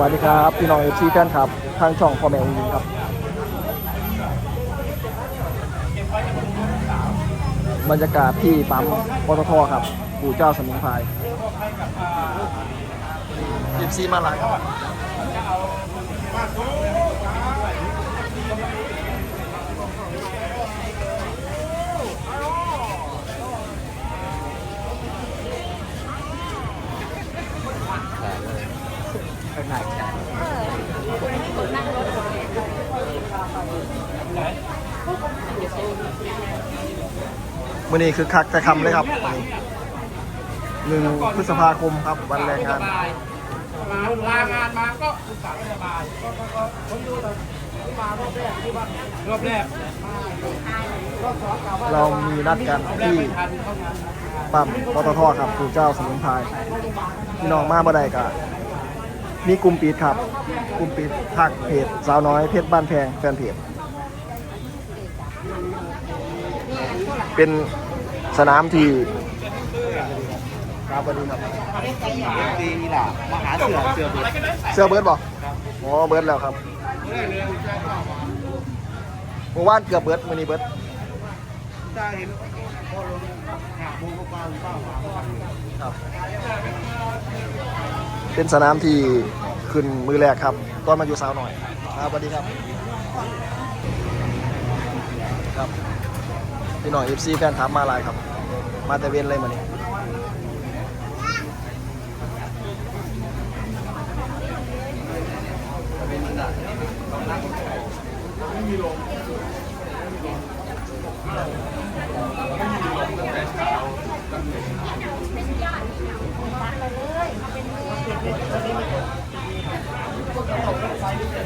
วัสดีครับ พี่น้องเอฟซีแฟนครับ ทางช่องพ่อแม่องค์หญิงครับบรรยากาศที่ปั๊มปตทครับปู่เจ้าสมิงพรายเอฟซีมาหลายครับ มื่อนี้คือคักแต่คำเลยครับมื้อนี้หนึ่งพฤษภาคมครับวันแรงงาน มาลางานมาก็อุตส่าไม่สบายก็ก็ก็ผมดูแต่ที่มารอบแรกที่ว่ารอบแรกรอบสองกล่าวว่าเรามีนัดกันที่ ปั๊มปตทครับปู่เจ้าสมุนไพรพี่น้องมาบ่ได้กะมีกลุ่มปิดครับ กลุ่มปิดทักเพจสาวน้อยเพชรบ้านแพงแฟนเพจ เป็นสนามที่ครับสวัสดีครับดีล่ะมาหาเสือเสือบุตรเสื้อเบิร์ดบอกอ๋อเบิร์ดแล้วครับเมื่อวานเกือบเบิร์ดมื่อนี้เบิร์ดถ้าเห็นพอลงหาบุญก็เปล่าเปล่าครับเป็นสนามที่ขึ้นมือแรกครับตอนมาอยู่สาวหน่อยครับสวัสดีครับครับ พี่หน่อยเอฟซีแฟนถามมาลายครับ มาแต่เวียนเลยมานี่ต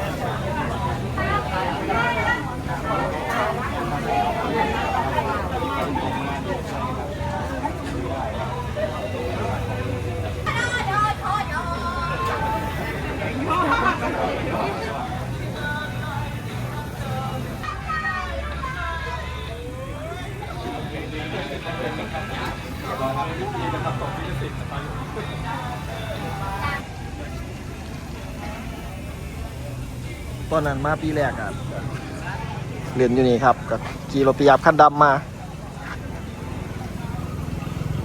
ตอนนั้นมาปีแรกอะเรียนอยู่นี่ครับกับขี่รถปียับขั้นดำมา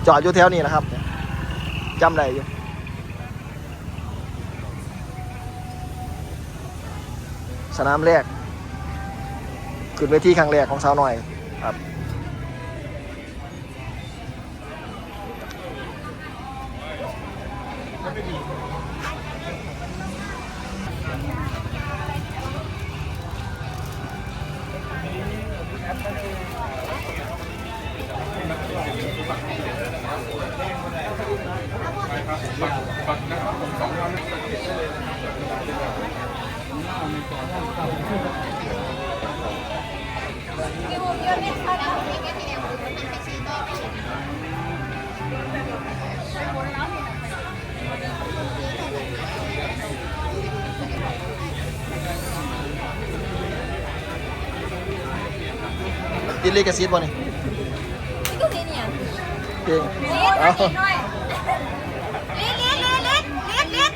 จอดอยู่แถวนี้นะครับจำได้อยู่สนามแรกขึ้นเวทีครั้งแรกของสาวหน่อยครับ ติดลิขสิทธิ์บ่นี่นี่ก็สีเนี่ยเพลงลิ้นเอา ลิ้นหน่อยลิ้นลิ้นลิ้นลิ้นลิ้นลิ้น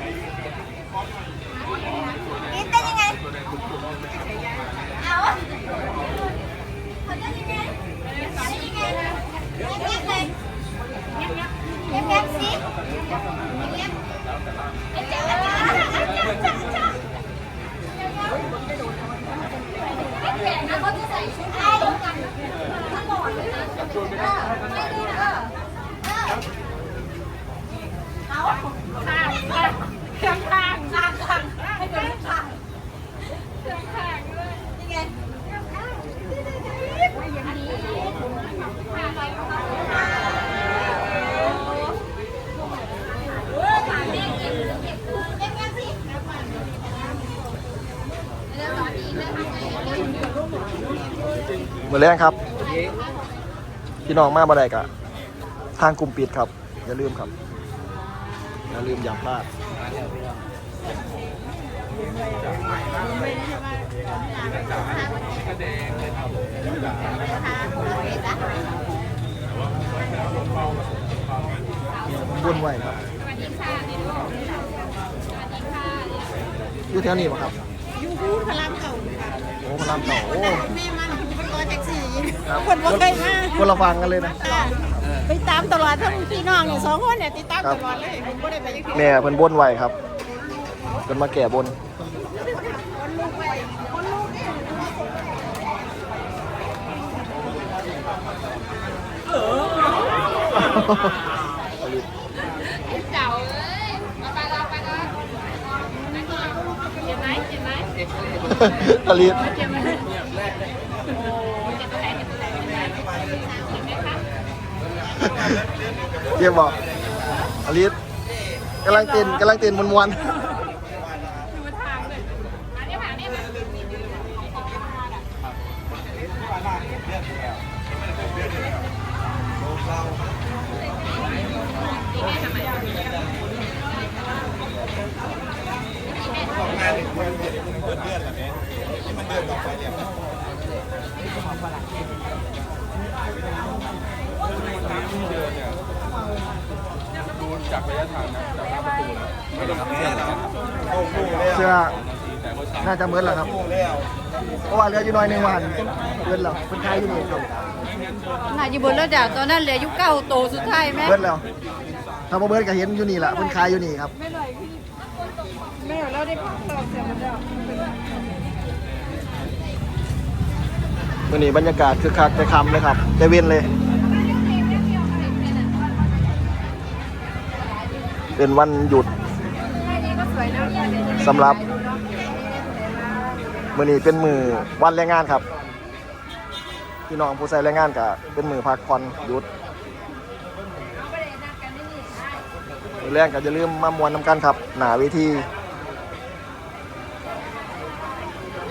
ลิ้นเป็นยังไงเอาเขาจะยังไงเขาจะยังไงเงียบเงียบเลยเงียบเงียบเงียบเงียบสิเงียบเงียบเจ้าเจ้าเจ้าเจ้าเจ้าแข็งนะเขาจะใส่ชุดไอ้กันทั้งหมดเลยนะเออไม่ดูเออเออเอาข้างข้างข้างข้างให้เดินข้างข้างข้างด้วยยังไงข้างข้างว่าอย่างนี้ข้างไปข้างไปเออขาแม่เก็บเก็บคือเก็บแม่สิแล้วตอนนี้แม่ทำไงเล่นอยู่ลูกหนู เห มือนแรงครับ พี่น้องมาบ่ได้กะทางกลุ่มปิดครับ อย่าลืมครับ อย่าลืมอย่าพลาดบุญไว้ครับสวัสดีค่ะในโลกสวัสดีค่ะอยู่แถวนี้ป่ะครับอยู่พูดพลังเก่าค่ะโอ้พระรามเก่าโอ้ ครับคนบ่เคยมาคนละฟังกันเลยนะค่ะไปตามตลอดทั้งพี่น้องเนี่ยสองคนเนี่ยติดตามตลอดเลยผมก็ได้ไปยังแม่เพิ่นบนไว้ครับเพิ่นมาแก่บนคนลูกไปคนลูกเนี่ยเจ้าเอ้ยมาไปเราไปกันเห็นไหมเห็นไหมตะลีด เห็นไหมโอ้เห็นตัวไหนเห็นตัวไหนเห็นไหมเห็นไหมคะ เกียบอกอลิสกำลังเต้นกำลังเต้นมวนดูทา งเลยมาเนี่ยมาเนี่ยมาๆเชื่อน่าจะเหมือนแหละครับเพราะว่าเรืออยู่น้อยหนึ่งวันเบิดแล้วเพิ่นขายอยู่นี่ครับน่าอยู่บนแล้วจ้ะตอนนั้นเหลืออยู่เก้าโตสุดท้ายแม่เบิดแล้วถ้าบ่เบิดก็เห็นอยู่นี่แหละเพิ่นขายอยู่นี่ครับแม่เราได้ตอบเสียหมดแล้วมื่อนี้บรรยากาศคือคักแต่คำเลยครับแต่เว้นเลย เป็นวันหยุดสำหรับมื่อนี้เป็นมือวันแรงงานครับพี่น้องผู้ใช้แรงงานก็เป็นมือพักผ่อนหยุดมือแรงก็จะลืมมามวนน้ำกันครับ หนาเวที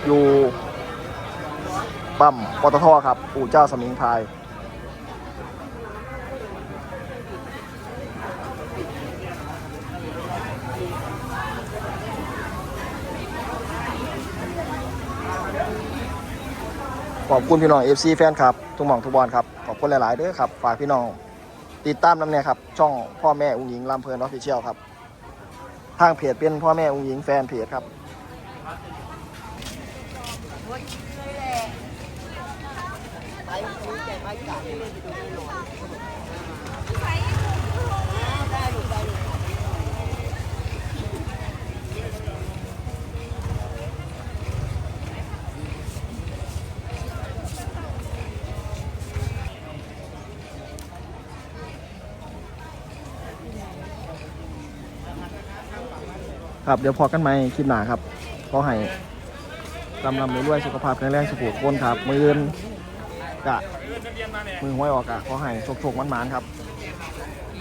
อยู่ปั๊มปตทครับปู่เจ้าสมิงพาย ขอบคุณพี่น้อง FC แฟนครับ ทุกหม่องทุกบอลครับ ขอบคุณหลายๆเด้อครับ ฝากพี่น้อง ติดตามน้ำเนี่ยครับ ช่องพ่อแม่อุ้งหญิงลำเพลินออฟฟิเชียลครับ ทางเพจเป็นพ่อแม่อุ้งหญิงแฟนเพจครับ ครับเดี๋ยวพอกันไหมคลิปหนาครับขอให้ลำลำรวยๆสุขภาพแข็งแรงสุขภาพคนครับมืออื่นกะมือห้อยออกกะขอให้โชคๆมันๆครับ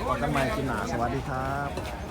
พอกันไหมคลิปหนาสวัสดีครับ